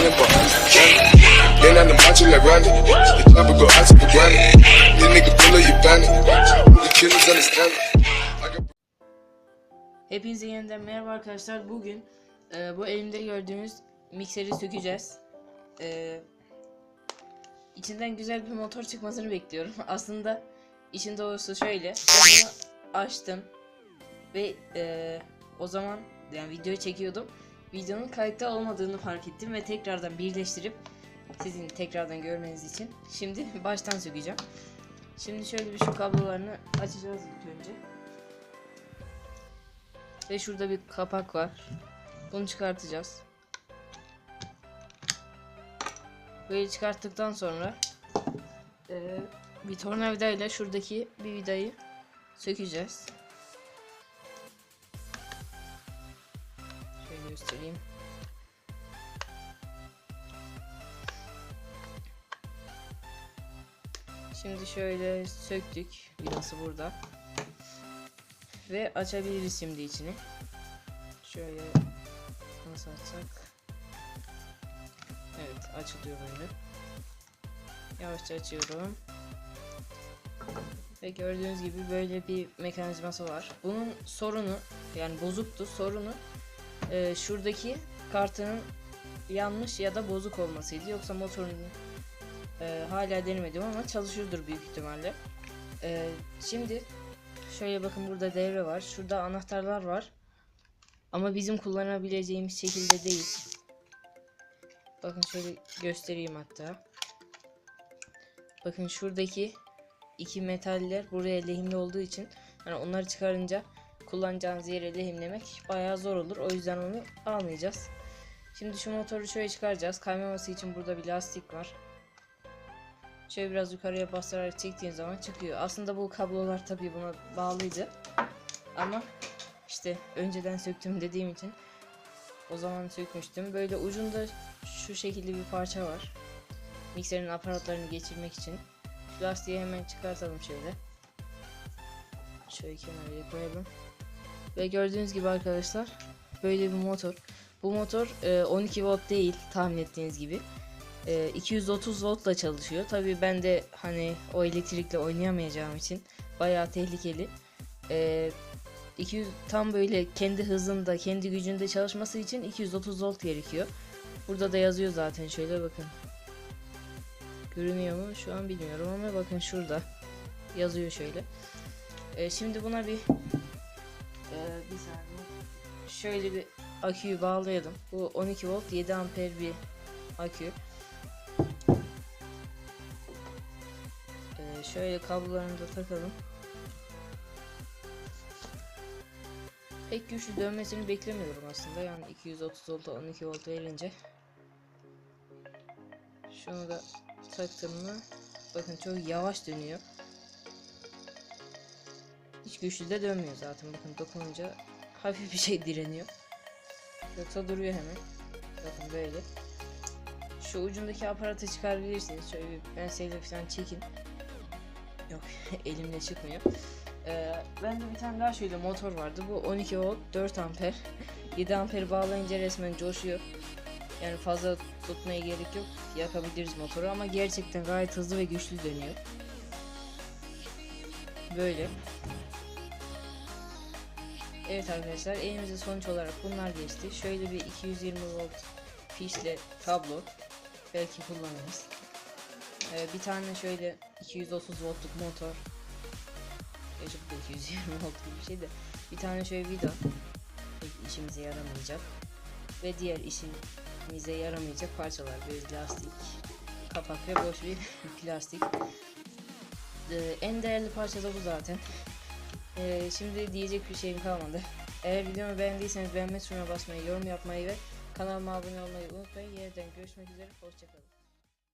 running, I'm counting. Been on the macho like Randy. The chopper go out to the granny. This nigga pull up your bandit. The killers understand Hepinize yeniden merhaba arkadaşlar. Bugün e, bu elimde gördüğünüz mikseri sökeceğiz. E, içinden güzel bir motor çıkmasını bekliyorum. Aslında işin doğrusu şöyle. Ben bunu açtım ve e, o zaman yani videoyu çekiyordum. Videonun kayıtta olmadığını fark ettim ve tekrardan birleştirip sizin tekrardan görmeniz için şimdi baştan sökeceğim. Şimdi şöyle bir şu kablolarını açacağız ilk önce. Ve şurada bir kapak var. Bunu çıkartacağız. Böyle çıkarttıktan sonra eee, bir tornavida ile şuradaki bir vidayı sökeceğiz. Göstereyim. Şimdi şöyle söktük. Vidası burada. Ve açabiliriz şimdi içini. Şöyle nasıl açsak? Evet açılıyor böyle. Yavaşça açıyorum. Ve gördüğünüz gibi böyle bir mekanizması var. Bunun sorunu yani bozuktu. Sorunu e, şuradaki kartının yanlış ya da bozuk olmasıydı. Yoksa motorun e, hala denemedim ama çalışıyordur büyük ihtimalle. E, şimdi Şöyle bakın burada devre var. Şurada anahtarlar var. Ama bizim kullanabileceğimiz şekilde değil. Bakın şöyle göstereyim hatta. Bakın şuradaki iki metaller buraya lehimli olduğu için hani onları çıkarınca kullanacağınız yere lehimlemek bayağı zor olur. O yüzden onu almayacağız. Şimdi şu motoru şöyle çıkaracağız. Kaymaması için burada bir lastik var. Şöyle biraz yukarıya bastırarak çektiğin zaman çıkıyor. Aslında bu kablolar tabii buna bağlıydı. Ama işte önceden söktüm dediğim için o zaman sökmüştüm. Böyle ucunda şu şekilde bir parça var. Mikserin aparatlarını geçirmek için. Şu lastiği hemen çıkartalım şöyle. Şöyle kenara koyalım. Ve gördüğünüz gibi arkadaşlar böyle bir motor. Bu motor e, 12 volt değil tahmin ettiğiniz gibi. E, 230 voltla çalışıyor. Tabii ben de hani o elektrikle oynayamayacağım için bayağı tehlikeli. E, 200 tam böyle kendi hızında, kendi gücünde çalışması için 230 volt gerekiyor. Burada da yazıyor zaten şöyle bakın. Görünüyor mu? Şu an bilmiyorum ama bakın şurada yazıyor şöyle. E, şimdi buna bir e, bir saniye. Şöyle bir aküyü bağlayalım. Bu 12 volt 7 amper bir akü. Ee, şöyle kablolarını da takalım. Pek güçlü dönmesini beklemiyorum aslında. Yani 230 volta 12 volt verince. Şunu da taktım mı? Bakın çok yavaş dönüyor. Güçlü de dönmüyor zaten. Bakın dokununca hafif bir şey direniyor. Yoksa duruyor hemen. Bakın böyle. Şu ucundaki aparatı çıkarabilirsiniz. Şöyle bir penseyle falan çekin. Yok elimle çıkmıyor. Ee, ben de bir tane daha şöyle motor vardı. Bu 12 volt 4 amper. 7 amperi bağlayınca resmen coşuyor. Yani fazla tutmaya gerek yok. Yakabiliriz motoru ama gerçekten gayet hızlı ve güçlü dönüyor. Böyle. Evet arkadaşlar elimize sonuç olarak bunlar geçti. Şöyle bir 220 volt fişle kablo belki kullanırız. Ee, bir tane şöyle 230 voltluk motor. Gerçi bu da 220 volt gibi bir şey de. Bir tane şöyle vida. Pek işimize yaramayacak. Ve diğer işimize yaramayacak parçalar. Böyle lastik, kapak ve boş bir plastik. Ee, en değerli parça da bu zaten. Ee, şimdi diyecek bir şeyim kalmadı. Eğer videomu beğendiyseniz beğenme tuşuna basmayı, yorum yapmayı ve kanalıma abone olmayı unutmayın. Yeniden görüşmek üzere. Hoşçakalın.